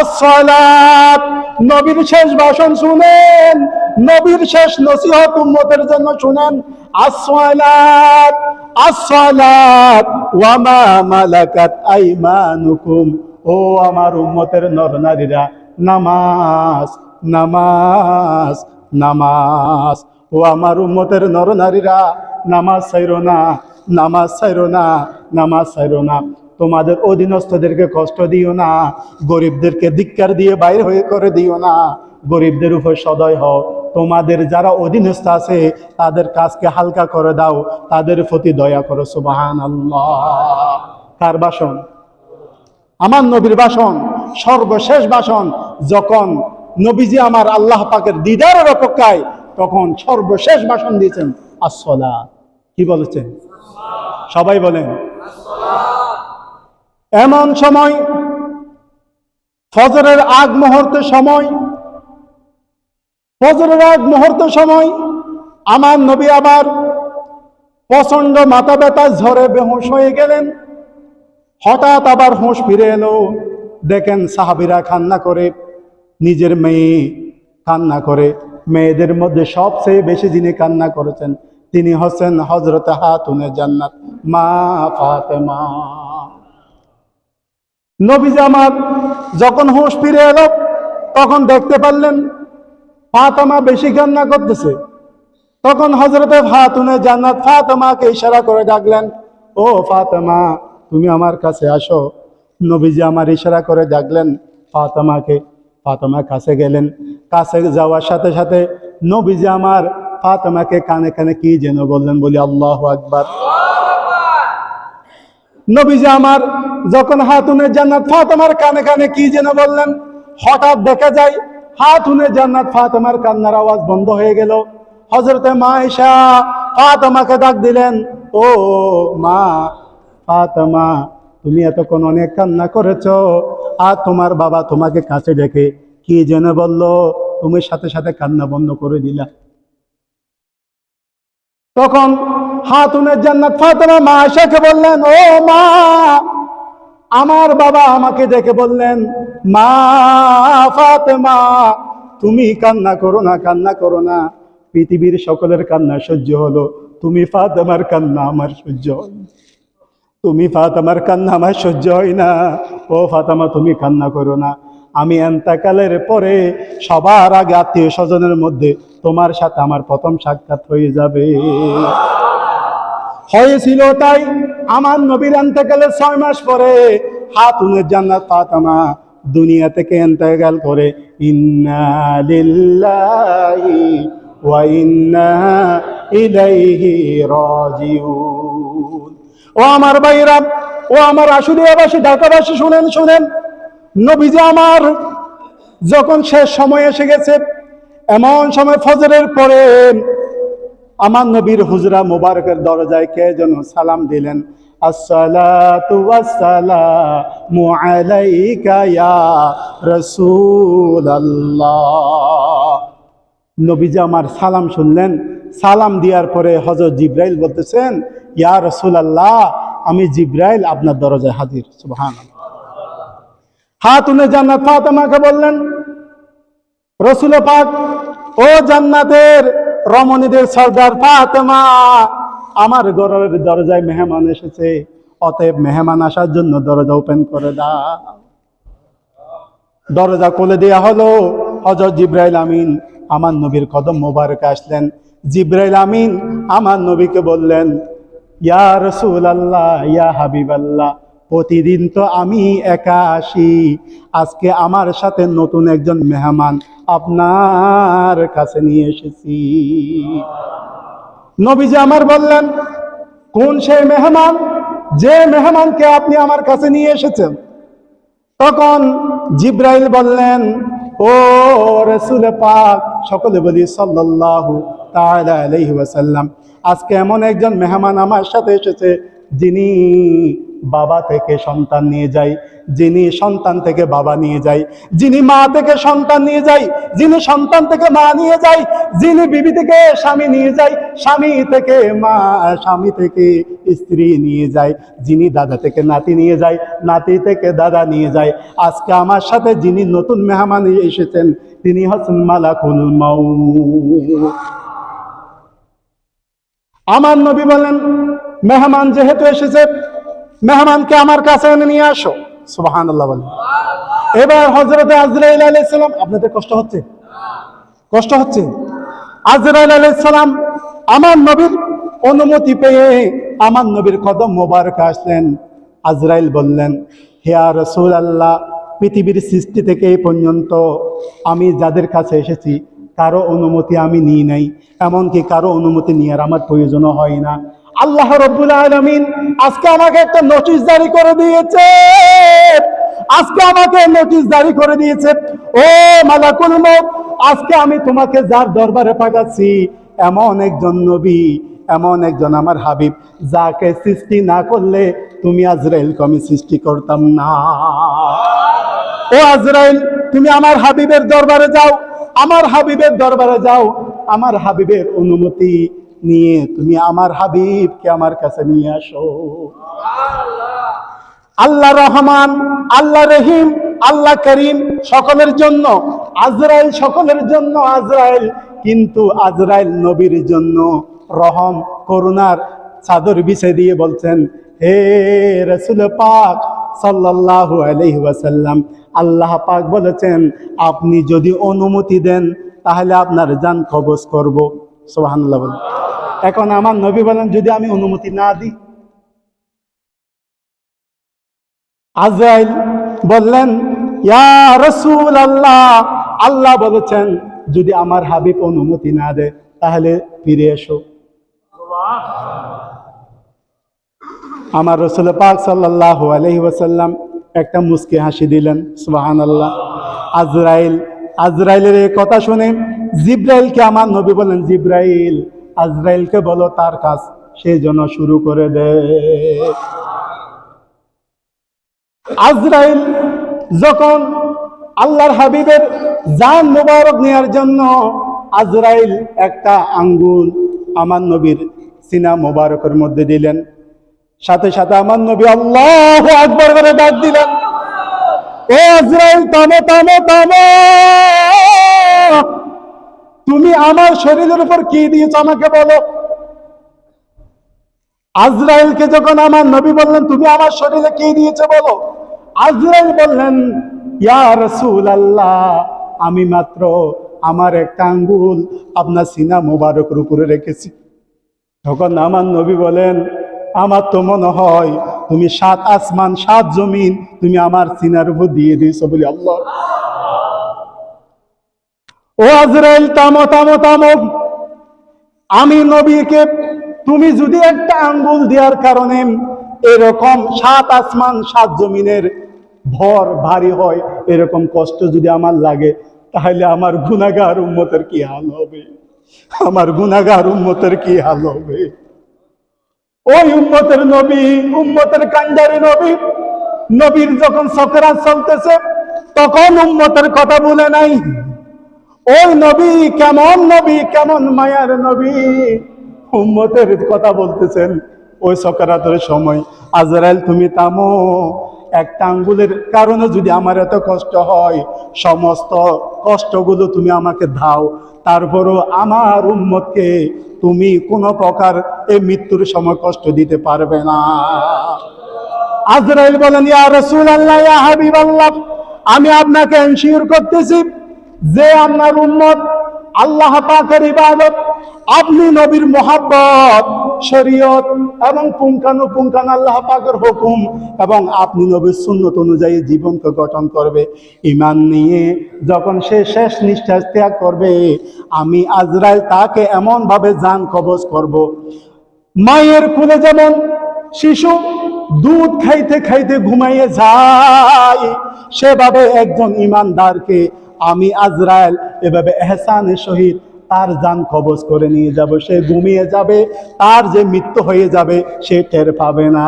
আসসালাত। নবীর শেষ ভাষণ শুনেন, নবীর শেষ নসিহত উম্মতের জন্য শুনেন, আসসালাত আসসালাত ওয়া মা মালাকাত আইমানুকুম। ও আমার উম্মতের নরনারীরা, নামাজ নামাজ নামাজ। ও আমার উম্মতের নরনারীরা, নামাজ ছাইরো না, নামাজ ছাইরো না, নামাজ ছাইরো না। তোমাদের অধীনস্থদেরকে কষ্ট দিও না, গরিবদেরকে ধিক্কার দিয়ে বাইরে হয়ে করে দিও না। গরিবদের উপর সদয় হও। তোমাদের যারা অধীনস্থ আছে, তাদের কাজকে হালকা করে দাও। তাদের প্রতি দয়া করো সুবাহান আল্লাহ কার বাসন আমার নবীর বাসন সর্বশেষ বাসন যখন নবীজি আমার আল্লাহ পাকের দিদারের অপেক্ষায় তখন সর্বশেষ ভাষণ দিয়েছেন আসলা কি বলেছেন? সবাই বলেন এমন সময়, ফজরের আগ মুহূর্তে সময়, ফজরের আগ মুহূর্ত সময়, আমার নবী আবার প্রচণ্ড মাথা ব্যথা ঝরে বেহুশ হয়ে গেলেন। হঠাৎ আবার হুঁশ ফিরে এলো। দেখেন সাহাবিরা কান্না করে, নিজের মেয়ে কান্না করে। মেয়েদের মধ্যে সবচেয়ে বেশি যিনি কান্না করেছেন, তিনি হচ্ছেন হজরত হাতুনে জান্নাত, মা ফাতেমা। নবীজ আমার যখন হুঁশ ফিরে এলো, তখন দেখতে পারলেন ফাতেমা বেশি কান্না করতেছে। তখন হজরতে ফাতুনে জান্নাত ফাতেমাকে ইশারা করে ডাকলেন, ও ফাতেমা, তুমি আমার কাছে আসো। নবীজি আমার ইশারা করে ডাকলেন ফাতেমাকে। ফাতেমা কাছে গেলেন। কাছে যাওয়ার সাথে সাথে নবীজি আমার ফাতেমাকে কানে কানে কি যেন বললেন বলি, আল্লাহ আকবার। নবীজি আমার যখন হাতুনে জান্নাত ফাতেমার কানে কানে কি যেন বললেন, হঠাৎ দেখা যায় হাতুনে জান্নাত ফাতেমার কান্নার আওয়াজ বন্ধ হয়ে গেল। হজরতে মা ঈশা ফাতেমাকে ডাক দিলেন, ও মা ফাতেমা, তুমি এতক্ষণ অনেক কান্না করেছ, আর তোমার বাবা তোমাকে কাছে ডেকে কি যেন বলল, তুমি সাথে সাথে কান্না বন্ধ করে দিলা। তখন হাতুনের জান্নাত ফাতেমা মা আয়েশাকে বললেন, ও মা, আমার বাবা আমাকে ডেকে বললেন, মা ফাতেমা, তুমি কান্না করো না, কান্না করো না। পৃথিবীর সকলের কান্না সহ্য হলো, তুমি ফাতেমার কান্না আমার সহ্য হয় তুমি ফাতেমার কান্না আমার সহ্য হয় না। ও ফাতেমা, তুমি কান্না করো না। আমি এন্তাকালের পরে সবার আগে আত্মীয় স্বজনের মধ্যে তোমার সাথে আমার প্রথম সাক্ষাৎ হয়ে যাবে। হয়েছিল তাই আমার নবীর এন্তেকালের ছয় মাস পরে হাতুনের জান্নাত ফাতেমা দুনিয়া থেকে এন্তেকাল করে, ইন্না লিল্লাহি ওয়া ইন্না ও আমার ভাইরা, ও আমার আশুলিয়াবাসী ঢাকাবাসী, শুনেন শুনেন, নবীজি আমার যখন শেষ সময় এসে গেছে, এমন সময় ফজরের পরে আমার নবীর হুজরা মোবারকের দরজায় কে যেন সালাম দিলেন? নবীজি আমার সালাম শুনলেন। সালাম দেওয়ার পরে হজরত জিব্রাইল বলতেছেন, ইয়া রাসূলুল্লাহ, আমি জিব্রাইল আপনার দরজায় হাজির। সুবহানাল্লাহ। হাতুনে জান্নাত ফাতেমাকে বললেন, রসুল পাক, ও জান্নাতের রমণীদের সর্দার ফাতেমা। আমার ঘরের দরজায় মেহমান এসেছে। অতএব মেহমান আসার জন্য দরজা ওপেন করে দাও। দরজা খুলে দেয়া হলো। হজরত জিব্রাইল আমিন আমার নবীর কদম মোবারকে আসলেন। জিব্রাইল আমিন আমার নবীকে বললেন, ইয়া রসুল আল্লাহ ইয়া হাবিব আল্লাহ প্রতিদিন তো আমি একা আসি। আজকে আমার সাথে নতুন একজন মেহমান আপনার কাছে নিয়ে এসেছি। নবীজি আমার বললেন, কোন সেই মেহমান? যে মেহমানকে আপনি আমার কাছে নিয়ে এসেছেন? তখন জিব্রাইল বললেন, ও রসুল পাক। সকলে বলি আলাইহি ওয়াসাল্লাম। আজকে এমন একজন মেহমান আমার সাথে এসেছে, যিনি বাবা থেকে সন্তান নিয়ে যায় যিনি সন্তান থেকে বাবা নিয়ে যায় যিনি মা থেকে সন্তান নিয়ে যায় যিনি সন্তান থেকে মা নিয়ে যায় যিনি বিবি থেকে স্বামী নিয়ে যায় স্বামী থেকে মা, স্বামী থেকে স্ত্রী নিয়ে যায় যিনি দাদা থেকে নাতি নিয়ে যায় নাতি থেকে দাদা নিয়ে যায় আজকে আমার সাথে যিনি নতুন মেহমান এসেছেন, তিনি হচ্ছেন মালাকুল মাউ আমার নবী বলেন, মেহমান যেহেতু এসেছে মেহমানকে আমার কাছে এনে নিয়ে আসো। সুবাহান আল্লাহ বলেন। এবার হজরত আজরাইল আলাইসালাম আপনাদের কষ্ট হচ্ছে? কষ্ট হচ্ছে? আজরাইল আলাইসালাম আমার নবীর অনুমতি পেয়ে আমার নবীর কদম মোবারক আসলেন। আজরাইল বললেন হেয়া রসুল আল্লাহ পৃথিবীর সৃষ্টি থেকে এই পর্যন্ত আমি যাদের কাছে এসেছি, কারও অনুমতি আমি নিই নাই। এমনকি কারও অনুমতি নেওয়ার আমার প্রয়োজনও হয় না। আল্লাহ রব্বুল আলমিন আজকে আমাকে একটা নোটিশ জারি করে দিয়েছে। আজকে আমাকে নোটিশ জারি করে দিয়েছে। ও মালাকুল মত আজকে আমি তোমাকে যার দরবারে পাঠাচ্ছি, এমন একজন নবী, এমন একজন আমার হাবিব, যাকে সৃষ্টি না করলে তুমি আজরাইলকে আমি সৃষ্টি করতাম না। ও আজরাইল, তুমি আমার হাবিবের দরবারে যাও, আমার হাবিবের দরবারে যাও, আমার হাবিবের অনুমতি নিয়ে তুমি আমার হাবিবকে আমার কাছে নিয়ে আসো। আল্লাহ রহমান, আল্লাহ রহিম, আল্লাহ করিম সকলের জন্য, আজরাইল সকলের জন্য আজরাইল, কিন্তু আজরাইল নবীর জন্য রহম, করুণার চাদর বিছে দিয়ে বলছেন, হে রসুল পাক সাল্লাল্লাহু আলাইহি ওয়াসাল্লাম, আল্লাহ পাক বলেছেন, আপনি যদি অনুমতি দেন, তাহলে আপনার জান কবজ করব। বলেন। এখন আমার নবী বলেন, যদি আমি অনুমতি না দিই। আজরাইল বললেন রসুল আল্লাহ আল্লাহ বলেছেন, যদি আমার হাবিব অনুমতি না দেয়, তাহলে ফিরে এসো। আমার রসুল পাক সাল্লাহ আলহি ওয়াসাল্লাম একটা মুস্কি হাসি দিলেন সুবাহান আল্লাহ আজরাইল, আজরাইলের এই কথা শুনে জিব্রাইলকে আমার নবী বলেন, জিব্রাইল আজরাইলকে বলো তার কাজ সেই জন্য শুরু করে দে। আজরাইল যখন আল্লাহর হাবিবের জান মুবারক নেওয়ার জন্য, আজরাইল একটা আঙ্গুল আমার নবীর সিনা মুবারকের মধ্যে দিলেন। সাথে সাথে আমার নবী আল্লাহ আকবর করে ডাক দিলেন ও আজরাইল, থামো থামো থামো! তুমি আমার শরীরের উপর কি দিয়েছ আমাকে বলো? আজরাইলকে যখন আমার নবী বললেন, তুমি আমার শরীরে কি দিয়েছে বলো? আজরাইল বললেন, ইয়া আল্লাহ আমি মাত্র আমার একটা আঙ্গুল আপনার সিনা মোবারকের উপরে রেখেছি। তখন আমার নবী বলেন, আমার তো মনে হয় তুমি সাত আসমান, সাত জমিন তুমি আমার সিনার উপর দিয়ে দিয়েছ বলি আল্লাহ ও আজরাইল, তামো তামো আমি নবীকে, তুমি যদি একটা আঙ্গুল দেওয়ার কারণে এরকম সাত আসমান, সাত জমিনের ভর ভারী হয়, এরকম কষ্ট যদি আমার লাগে, তাহলে আমার গুনাগার উম্মতের কি হাল হবে? আমার গুনাগার উম্মতের কি হাল হবে? ওই উম্মতের নবী, উম্মতের কান্ডারি নবী, নবীর যখন সকরাত চলতেছে, তখন উম্মতের কথা বলে নাই। ওই নবী, কেমন নবী, কেমন মায়ার নবী? উম্মতের কথা বলতেছেন, ওই সকারাতের সময়, আজরাইল, তুমি তামো একটা আঙ্গুলের কারণে যদি আমার এত কষ্ট হয়, সমস্ত কষ্টগুলো তুমি আমাকে দাও। তারপরও আমার উম্মতকে তুমি কোনো প্রকার এই মৃত্যুর সময় কষ্ট দিতে পারবে না। আজরাইল বলেন রসুল আল্লাহ আল্লাহ আমি আপনাকে এনশিওর করতেছি যে আপনার উম্মত আল্লাহ পাকের ইবাদত, আপনি নবীর মোহাব্বত, শরীয়ত এবং পুঙ্খানু পুঙ্খান আল্লাহ পাকের হুকুম এবং আপনি নবীর সুন্নত অনুযায়ী জীবনকে গঠন করবে ইমান নিয়ে যখন সে শেষ নিঃশ্বাস ত্যাগ করবে, আমি আজরাইল তাকে এমনভাবে জান কবজ করব। মায়ের কুলে যেমন শিশু দুধ খাইতে খাইতে ঘুমাইয়ে যায়, সেভাবে একজন ইমানদারকে আমি আজরায়েল এভাবে এহসানের সহিত তার যান কবজ করে নিয়ে যাব। সে ঘুমিয়ে যাবে, তার যে মৃত্যু হয়ে যাবে, সে টের পাবে না।